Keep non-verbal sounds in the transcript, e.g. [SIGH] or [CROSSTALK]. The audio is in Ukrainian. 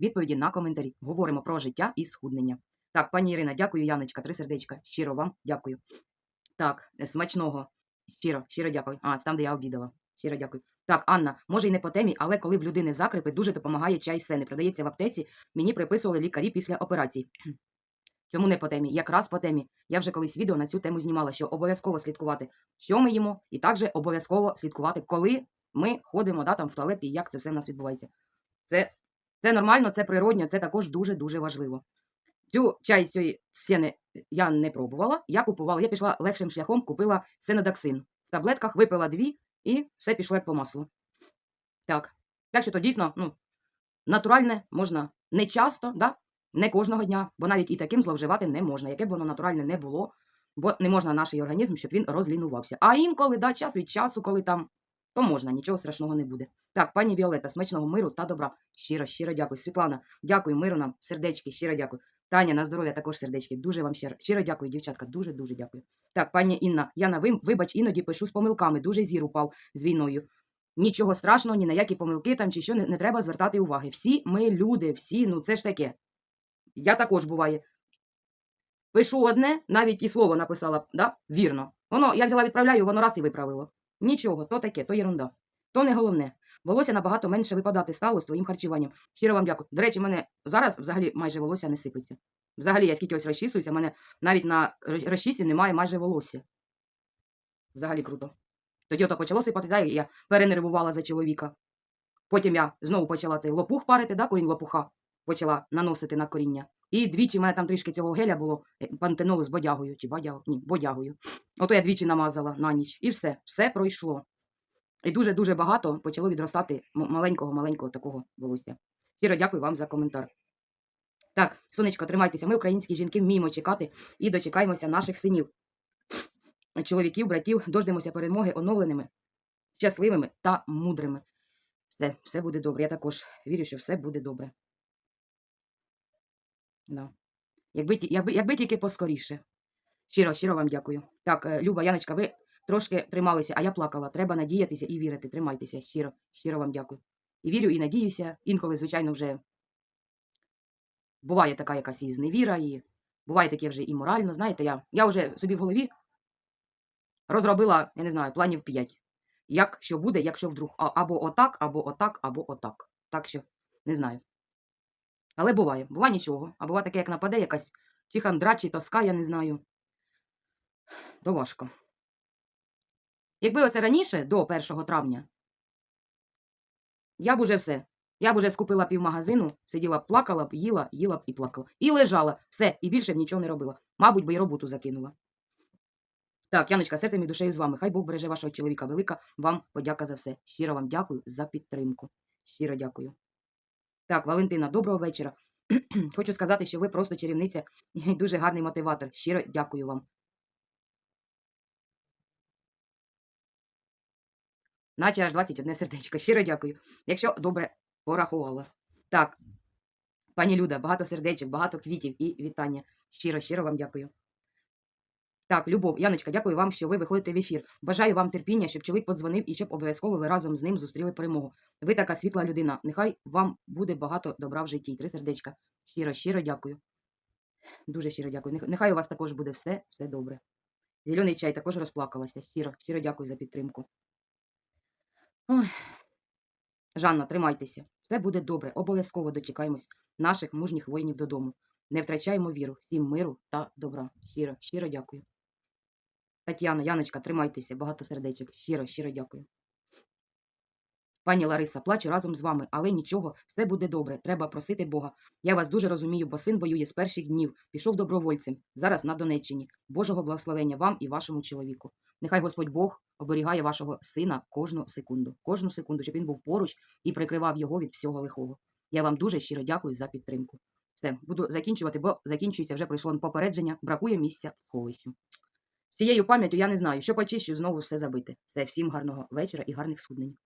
відповіді на коментарі. Говоримо про життя і схуднення. Так, пані Ірина, дякую, Яночка, три сердечка. Щиро вам дякую. Так, е, смачного. Щиро, щиро дякую. А, це там, де я обідала. Щиро дякую. Так, Анна, може й не по темі, але коли в людини закрипи, дуже допомагає чай сени. Продається в аптеці. Мені приписували лікарі після операції. [CLEARS THROAT] Чому не по темі? Якраз по темі. Я вже колись відео на цю тему знімала, що обов'язково слідкувати, що ми їмо, і також обов'язково слідкувати, коли ми ходимо да, там, в туалет і як це все в нас відбувається. Це, це нормально, це природньо, це також дуже-дуже важливо. Цю чай з цієї сени я не пробувала. Я купувала, я пішла легшим шляхом, купила сенодаксин. В таблетках випила дві, і все пішло як по маслу. Так. Так що то дійсно, ну, натуральне можна не часто, да? не кожного дня, бо навіть і таким зловживати не можна, яке б воно натуральне не було, бо не можна наш організм, щоб він розлінувався. А інколи, да, час від часу, коли там, то можна, нічого страшного не буде. Так, пані Віолета, смачного миру та добра. Щиро, щиро дякую. Світлана, дякую, миру нам, сердечки, щиро дякую. Таня, на здоров'я також сердечки. Дуже вам щиро, щиро дякую, дівчатка, дуже дуже дякую. Так, пані Інна, Яна, ви, вибач, іноді пишу з помилками, дуже зір упав з війною. Нічого страшного, ні на які помилки там чи що не, не треба звертати уваги. Всі ми люди, всі, ну це ж таке. Я також буває. Пишу одне, навіть і слово написала, да? вірно. Воно, я взяла, відправляю, воно раз і виправило. Нічого, то таке, то єрунда. То не головне. Волосся набагато менше випадати стало з твоїм харчуванням. Щиро вам дякую. До речі, в мене зараз взагалі майже волосся не сипеться. Взагалі, я скільки ось розчісуюся, в мене навіть на ро- розчісі немає майже волосся. Взагалі круто. Тоді ото почало сипатися, і я перенервувала за чоловіка. Потім я знову почала цей лопух парити, да, корінь лопуха почала наносити на коріння. І двічі в мене там трішки цього геля було е, пантенолу з бодягою. Чи бодягою? Ні, бодягою. Ото я двічі намазала на ніч. І все, все пройшло. І дуже-дуже багато почало відростати маленького-маленького такого волосся. Щиро дякую вам за коментар. Так, сонечко, тримайтеся. Ми, українські жінки, вміємо чекати і дочекаємося наших синів, чоловіків, братів, дождемося перемоги оновленими, щасливими та мудрими. Все, все буде добре. Я також вірю, що все буде добре. Да. Якби, якби, якби тільки поскоріше. Щиро, щиро вам дякую. Так, е, Люба, Яночка, ви трошки трималися, а я плакала. Треба надіятися і вірити. Тримайтеся. Щиро, щиро вам дякую. І вірю, і надіюся. Інколи, звичайно, вже буває така якась і зневіра, і буває таке вже і морально. Знаєте, я, я вже собі в голові розробила, я не знаю, планів 5. Як що буде, якщо вдруг або отак, або отак, або отак. Так що не знаю. Але буває, буває нічого. А буває таке, як нападе якась чи хандра, чи тоска, я не знаю. То важко. Якби оце раніше, до 1 травня, я б уже все. Я б уже скупила півмагазину, сиділа б, плакала б, їла, їла б і плакала. І лежала. Все, і більше б нічого не робила. Мабуть, би і роботу закинула. Так, Яночка, серцем і душею з вами. Хай Бог береже вашого чоловіка. Велика вам подяка за все. Щиро вам дякую за підтримку. Щиро дякую. Так, Валентина, доброго вечора. [CLEARS THROAT] Хочу сказати, що ви просто чарівниця і дуже гарний мотиватор. Щиро дякую вам. Наче аж 21 сердечко. Щиро дякую. Якщо добре порахувала. Так, пані Люда, багато сердечок, багато квітів і вітання. Щиро, щиро вам дякую. Так, Любов, Яночка, дякую вам, що ви виходите в ефір. Бажаю вам терпіння, щоб чоловік подзвонив і щоб обов'язково ви разом з ним зустріли перемогу. Ви така світла людина. Нехай вам буде багато добра в житті. Три сердечка. Щиро, щиро дякую. Дуже щиро дякую. Нехай у вас також буде все, все добре. Зелений чай також розплакалася. Щиро, щиро дякую за підтримку. Ой. Жанна, тримайтеся. Все буде добре. Обов'язково дочекаємось наших мужніх воїнів додому. Не втрачаємо віру. Всім миру та добра. Щиро, щиро дякую. Тетяна, Яночка, тримайтеся. Багато сердечок. Щиро, щиро дякую. Пані Лариса, плачу разом з вами, але нічого, все буде добре. Треба просити Бога. Я вас дуже розумію, бо син воює з перших днів, пішов добровольцем, зараз на Донеччині. Божого благословення вам і вашому чоловіку. Нехай Господь Бог оберігає вашого сина кожну секунду, кожну секунду, щоб він був поруч і прикривав його від всього лихого. Я вам дуже щиро дякую за підтримку. Все, буду закінчувати, бо закінчується вже пройшло попередження, бракує місця в сховищу. З цією пам'яттю я не знаю, що почищу, знову все забити. Все, всім гарного вечора і гарних суднень.